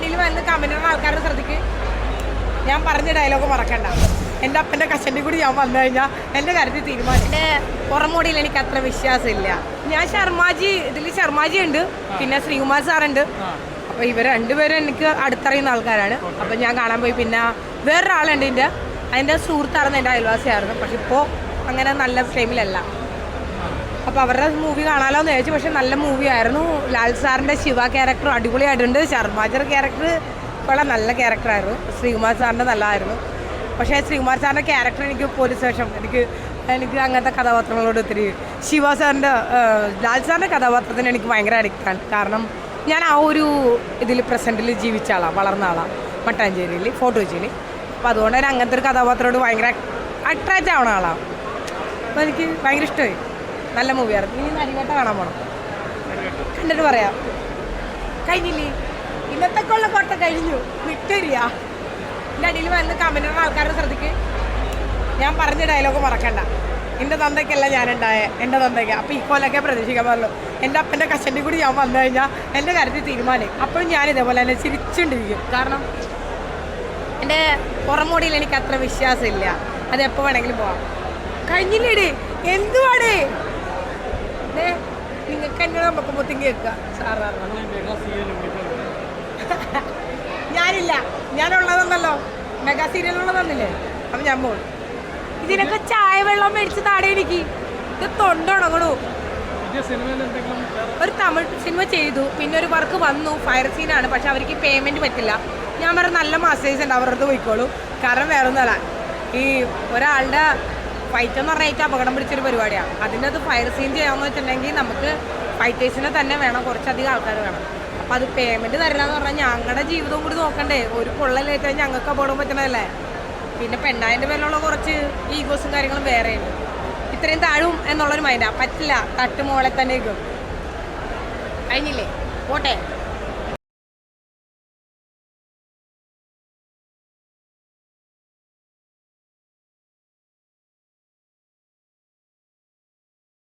അടിയിൽ വന്ന് കമന്റുള്ള ആൾക്കാരുടെ ശ്രദ്ധിക്ക്. ഞാൻ പറഞ്ഞ ഡയലോഗ് മറക്കണ്ട. എന്റെ അപ്പന്റെ കഷന്റെ കൂടി ഞാൻ വന്നു കഴിഞ്ഞാൽ എന്റെ കാര്യത്തിൽ തീരുമാനം. എന്റെ പുറമോടിയിൽ എനിക്ക് അത്ര വിശ്വാസമില്ല. ഞാൻ ശർമാജി ഇതിൽ ശർമാജി ഉണ്ട്. പിന്നെ ശ്രീകുമാർ സാറുണ്ട് അപ്പോൾ ഇവർ രണ്ടുപേരും എനിക്ക് അടുത്തറിയുന്ന ആൾക്കാരാണ്. അപ്പോൾ ഞാൻ കാണാൻ പോയി. പിന്നെ വേറൊരാളുണ്ട് എന്റെ അതിന്റെ സുഹൃത്തായിരുന്നു എന്റെ അയൽവാസിയായിരുന്നു. പക്ഷെ ഇപ്പോൾ അങ്ങനെ നല്ല ഫ്രെയിമിലല്ല അപ്പോൾ അവരുടെ മൂവി കാണാലോ എന്ന് ചോദിച്ചു പക്ഷേ നല്ല മൂവി ആയിരുന്നു. ലാൽ സാറിന്റെ ശിവ ക്യാരക്ടർ അടിപൊളിയായിട്ടുണ്ട്. ശർമാജർ ക്യാരക്ടർ വളരെ നല്ല ക്യാരക്ടറായിരുന്നു ശ്രീകുമാർ സാറിന്റെ നല്ലതായിരുന്നു. പക്ഷേ ശ്രീകുമാർ സാറിന്റെ ക്യാരക്ടർ എനിക്ക് പോലീസ് സ്റ്റേഷൻ എനിക്ക് എനിക്ക് അങ്ങനത്തെ കഥാപാത്രങ്ങളോട് ഒത്തിരി ശിവ സാറിന്റെ ലാൽ സാറിന്റെ കഥാപാത്രത്തിന് എനിക്ക് ഭയങ്കര അഡിക്റ്റാണ് കാരണം ഞാൻ ആ ഒരു ഇതിൽ പ്രസന്റിൽ ജീവിച്ച ആളാണ് വളർന്ന ആളാണ് മട്ടാഞ്ചേരിയിൽ ഫോട്ടോ വെച്ചിൽ അപ്പോൾ അതുകൊണ്ട് തന്നെ അങ്ങനത്തെ ഒരു കഥാപാത്രത്തോട് ഭയങ്കര അട്രാക്റ്റ് ആവണ ആളാണ് അപ്പോൾ എനിക്ക് ഭയങ്കര ഇഷ്ടമായി നല്ല മൂവിയായിരുന്നു ഇനി നരിവേട്ട കാണാൻ പോണം. കണ്ടിട്ട് പറയാം. കഴിഞ്ഞില്ലേ? ഇന്നത്തെ കൊള്ള കോട്ട കഴിഞ്ഞു. വിക്ടോറിയ എന്റെ അടിയിൽ വന്ന് കമന്റ് ആൾക്കാരുടെ ശ്രദ്ധിക്ക്. ഞാൻ പറഞ്ഞ ഡയലോഗ് മറക്കണ്ട. എന്റെ തന്തയ്ക്കല്ല ഞാനുണ്ടായ. എന്റെ തന്തയ്ക്ക്. അപ്പോൾ ഈ കൊല്ലൊക്കെ പ്രതീക്ഷിക്കാൻ പാടുള്ളൂ. എന്റെ അപ്പന്റെ കഷന്റെ കൂടി ഞാൻ വന്നു കഴിഞ്ഞാൽ എന്റെ കാര്യത്തിൽ തീരുമാനം. അപ്പോഴും ഞാൻ ഇതേപോലെ തന്നെ ചിരിച്ചുകൊണ്ടിരിക്കും കാരണം എന്റെ പുറമോടിയിൽ എനിക്ക് അത്ര വിശ്വാസമില്ല. അത് എപ്പോൾ വേണമെങ്കിലും പോവാം. കഴിഞ്ഞില്ലേടി? എന്തുവാടേ? ദേ, നിങ്ങൾക്ക് എന്നോട് നോക്കുമ്പോഴത്തേക്ക് കേൾക്കുക സാറാണ് ഞാനില്ല. ഞാനുള്ളതെന്നല്ലോ. മെഗാ സീരിയലുള്ളതെന്നില്ലേ അപ്പം ഞാൻ പോകും ഇതിനൊക്കെ ചായ വെള്ളം മേടിച്ച് താടെ എനിക്ക്. ഇത് തൊണ്ടുണങ്ങണു ഒരു തമിഴ് സിനിമ ചെയ്തു. പിന്നെ ഒരു വർക്ക് വന്നു. ഫയർ സീനാണ്. പക്ഷെ അവർക്ക് പേയ്മെന്റ് പറ്റില്ല. ഞാൻ പറഞ്ഞ നല്ല മാസേജ് ഉണ്ട്. അവരുടെ അടുത്ത് പോയിക്കോളൂ. കാരണം വേറെ ഒന്നല്ല ഈ ഒരാളുടെ ഫൈറ്റ് എന്ന് പറഞ്ഞാൽ ഏറ്റവും അപകടം പിടിച്ചൊരു പരിപാടിയാണ് അതിന്റെ അത് ഫയർ സീൻ ചെയ്യാമെന്ന് വെച്ചിട്ടുണ്ടെങ്കിൽ നമുക്ക് ഫൈറ്റേഴ്സിനെ തന്നെ വേണം കുറച്ചധികം ആൾക്കാർ വേണം. അപ്പം അത് പേയ്മെന്റ് തരില്ല എന്ന് പറഞ്ഞാൽ ഞങ്ങളുടെ ജീവിതവും കൂടി നോക്കണ്ടേ. ഒരു പൊള്ളലേറ്റാൽ ഞങ്ങൾക്ക് അപകടം പറ്റണതല്ലേ? പിന്നെ പെണ്ണായന്റെ പേരിലുള്ള കുറച്ച് ഈഗോസും കാര്യങ്ങളും വേറെയുണ്ട്. ഇത്രയും താഴും എന്നുള്ളൊരു മൈൻഡാണ് പറ്റില്ല. തട്ട് മോളെ തന്നെ കഴിഞ്ഞില്ലേ? പോട്ടെ.